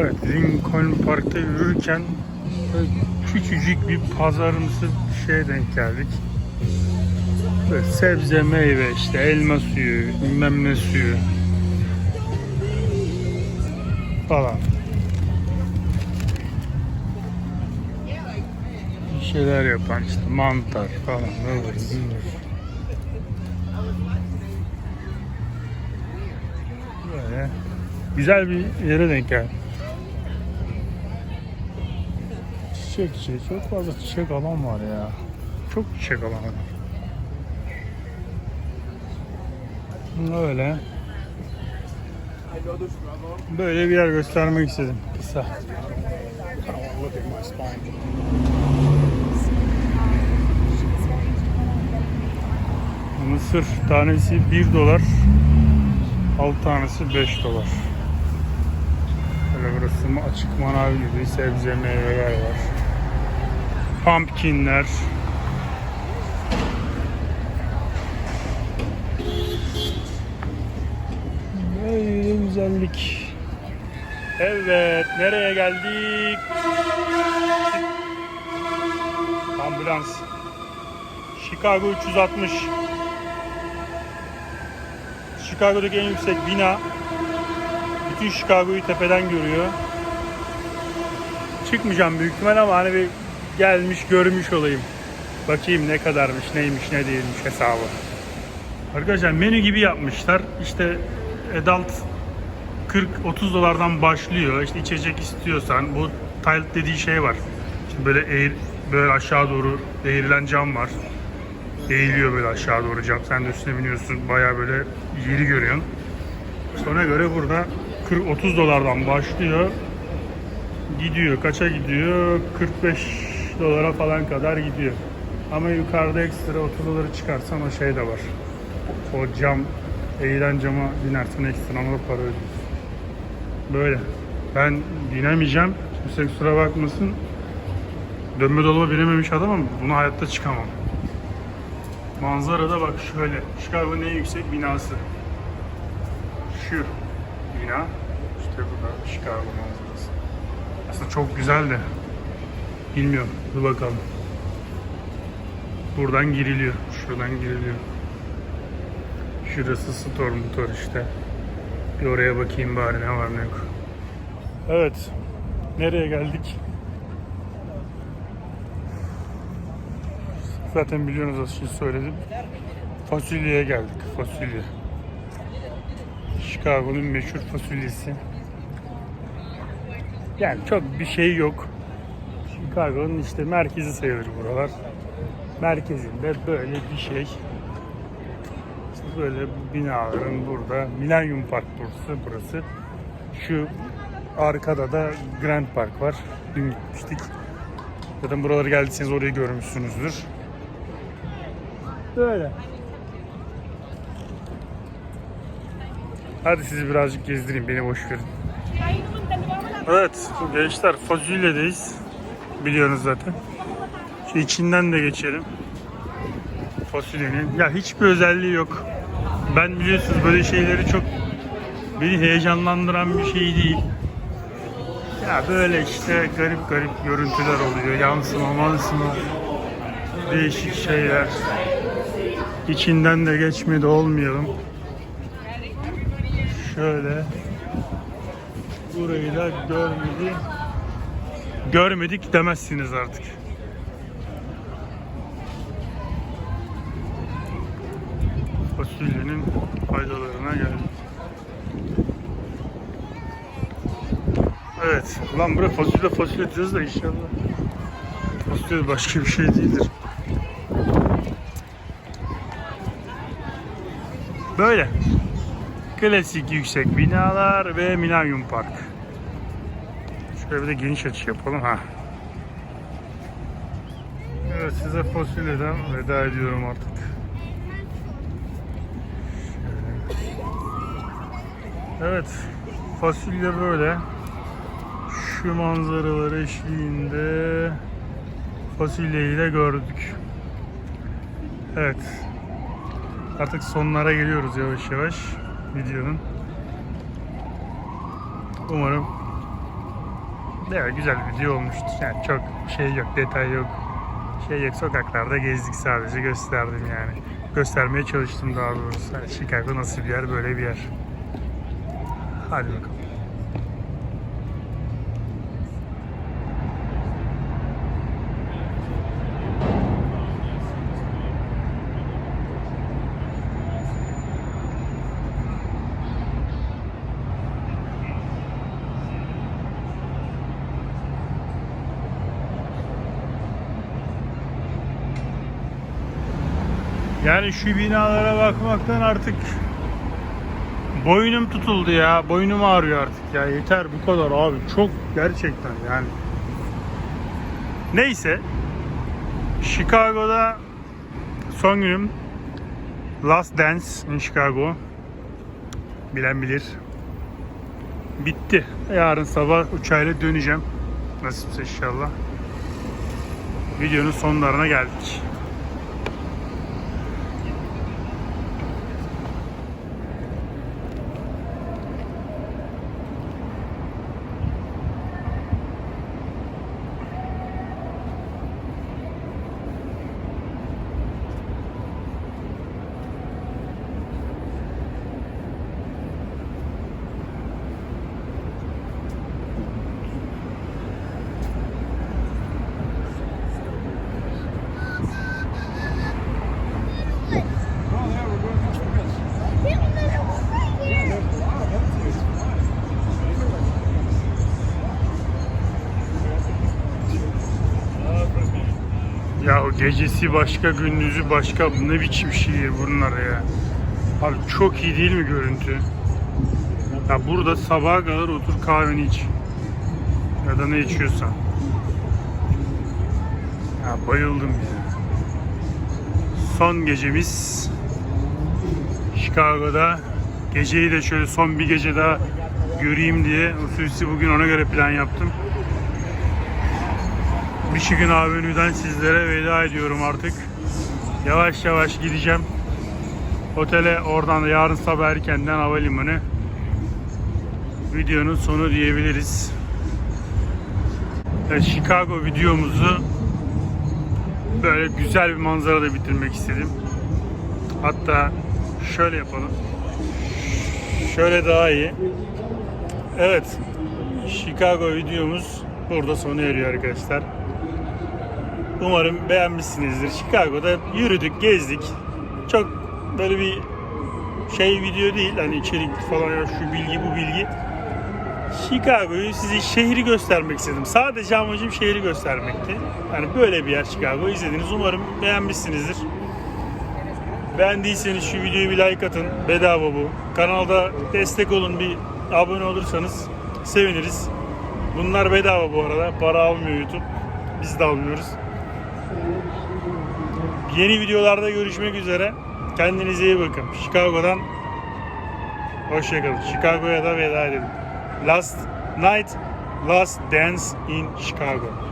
Evet, Lincoln Park'ta yürürken küçücük bir pazarımsı bir şeye denk geldik. Böyle sebze, meyve, işte elma suyu, bilmem ne suyu falan. Bir şeyler yapan işte mantar falan. zıvır. Böyle güzel bir yere denk geldim. Çiçekçi, çok fazla çiçek alan var ya. Çok çiçek alan var. Öyle. Böyle bir yer göstermek istedim kısa. Mısır tanesi 1 dolar. 6 tanesi 5 dolar. Böyle burası açık manav gibi sebze meyveler var. Pumpkinler. Böyle güzellik. Evet, nereye geldik? Ambulans. Chicago 360. Chicago'daki en yüksek bina. Bütün Chicago'yu tepeden görüyor. Çıkmayacağım büyük ihtimal ama hani bir gelmiş görmüş olayım. Bakayım ne kadarmış, neymiş, ne değilmiş hesabı. Arkadaşlar menü gibi yapmışlar. İşte adult 40-30 dolardan başlıyor. İşte içecek istiyorsan bu tile dediği şey var. Şimdi böyle eğir, böyle aşağı doğru eğrilen cam var. Eğiliyor böyle aşağı doğru cam. Sen de üstüne biniyorsun. Bayağı böyle yeri görüyorsun. Ona göre burada 40-30 dolardan başlıyor. Gidiyor. Kaça gidiyor? 45 dolara falan kadar gidiyor. Ama yukarıda ekstra 30 doları çıkarsan o şey de var. O cam, eğilen cama binersen ekstra ona para ödüyorsun. Böyle. Ben binemeyeceğim. Kimse kusura bakmasın. Dönme dolaba binememiş adamım. Buna hayatta çıkamam. Manzara da bak şöyle. Chicago'nun en yüksek binası. Şu bina. İşte burada Chicago manzarası. Aslında çok güzel de. Bilmiyorum. Dur bakalım. Buradan giriliyor. Şuradan giriliyor. Şurası store motor işte. Bir oraya bakayım bari ne var ne yok. Evet. Nereye geldik? Zaten biliyorsunuz az önce söyledim. Fasulyeye geldik. Fasulye. Chicago'nun meşhur fasulyesi. Yani çok bir şey yok. Chicago'nun işte merkezi sayılır buralar. Merkezinde böyle bir şey. İşte böyle binaların burada. Millennium Park burası. burası. Şu arkada da Grand Park var. Dün gitmiştik. Zaten buraları geldiyseniz orayı görmüşsünüzdür. Böyle. Hadi sizi birazcık gezdireyim. Beni boş verin. Evet gençler fasulyedeyiz. Biliyorsunuz zaten. Şu içinden de geçelim. Fasulyenin. Ya hiçbir özelliği yok. Ben biliyorsunuz böyle şeyleri çok beni heyecanlandıran bir şey değil. Ya böyle işte garip garip görüntüler oluyor. Yansıma, mansıma. Değişik şeyler. İçinden de geçmedi olmayalım. Şöyle. Burayı da görmedik. Görmedik demezsiniz artık. Fasulyenin faydalarına geldik. Evet. Ulan buraya fasulye fasulye diyoruz da inşallah. Fasulye başka bir şey değildir. Böyle. Klasik yüksek binalar ve Millennium Park. Şöyle bir de geniş açı yapalım ha. Evet size fasulyeden veda ediyorum artık. Evet fasulye böyle. Şu manzaralar eşliğinde fasulyeyi de gördük. Evet. Artık sonlara geliyoruz yavaş yavaş videonun. Umarım Evet güzel bir video olmuştur. Yani çok şey yok, detay yok. Şey yok, sokaklarda gezdik sadece gösterdim yani. Göstermeye çalıştım daha doğrusu. Yani Chicago nasıl bir yer, böyle bir yer. Hadi bakalım. Yani şu binalara bakmaktan artık boynum tutuldu ya. Boynum ağrıyor artık ya. Yeter bu kadar abi. Çok gerçekten yani. Neyse. Chicago'da son günüm. Last Dance in Chicago. Bilen bilir. Bitti. Yarın sabah uçağıyla döneceğim. Nasipse inşallah. Videonun sonlarına geldik. Gecesi başka, gündüzü başka. Ne biçim şehir bunlar ya. Abi çok iyi değil mi görüntü? Ya burada sabaha kadar otur kahveni iç. Ya da ne içiyorsan. Ya bayıldım ya. Son gecemiz Chicago'da. Geceyi de şöyle son bir gece daha göreyim diye hususi bugün ona göre plan yaptım. Michigan Avenue'den sizlere veda ediyorum artık. Yavaş yavaş gideceğim. Otele oradan da yarın sabah erkenden havalimanı. Videonun sonu diyebiliriz. Chicago videomuzu böyle güzel bir manzarada bitirmek istedim. Hatta şöyle yapalım. Şöyle daha iyi. Evet. Chicago videomuz burada sona eriyor arkadaşlar. Umarım beğenmişsinizdir. Chicago'da yürüdük, gezdik. Çok böyle bir şey video değil. Hani içerik falan ya şu bilgi bu bilgi. Chicago'yu size şehri göstermek istedim. Sadece amacım şehri göstermekti. Yani böyle bir yer Chicago izlediniz. Umarım beğenmişsinizdir. Beğendiyseniz şu videoyu bir like atın. Bedava bu. Kanalda destek olun bir abone olursanız seviniriz. Bunlar bedava bu arada. Para almıyor YouTube. Biz de almıyoruz. Yeni videolarda görüşmek üzere. Kendinize iyi bakın. Chicago'dan hoşçakalın. Chicago'ya da veda edelim. Last night, last dance in Chicago.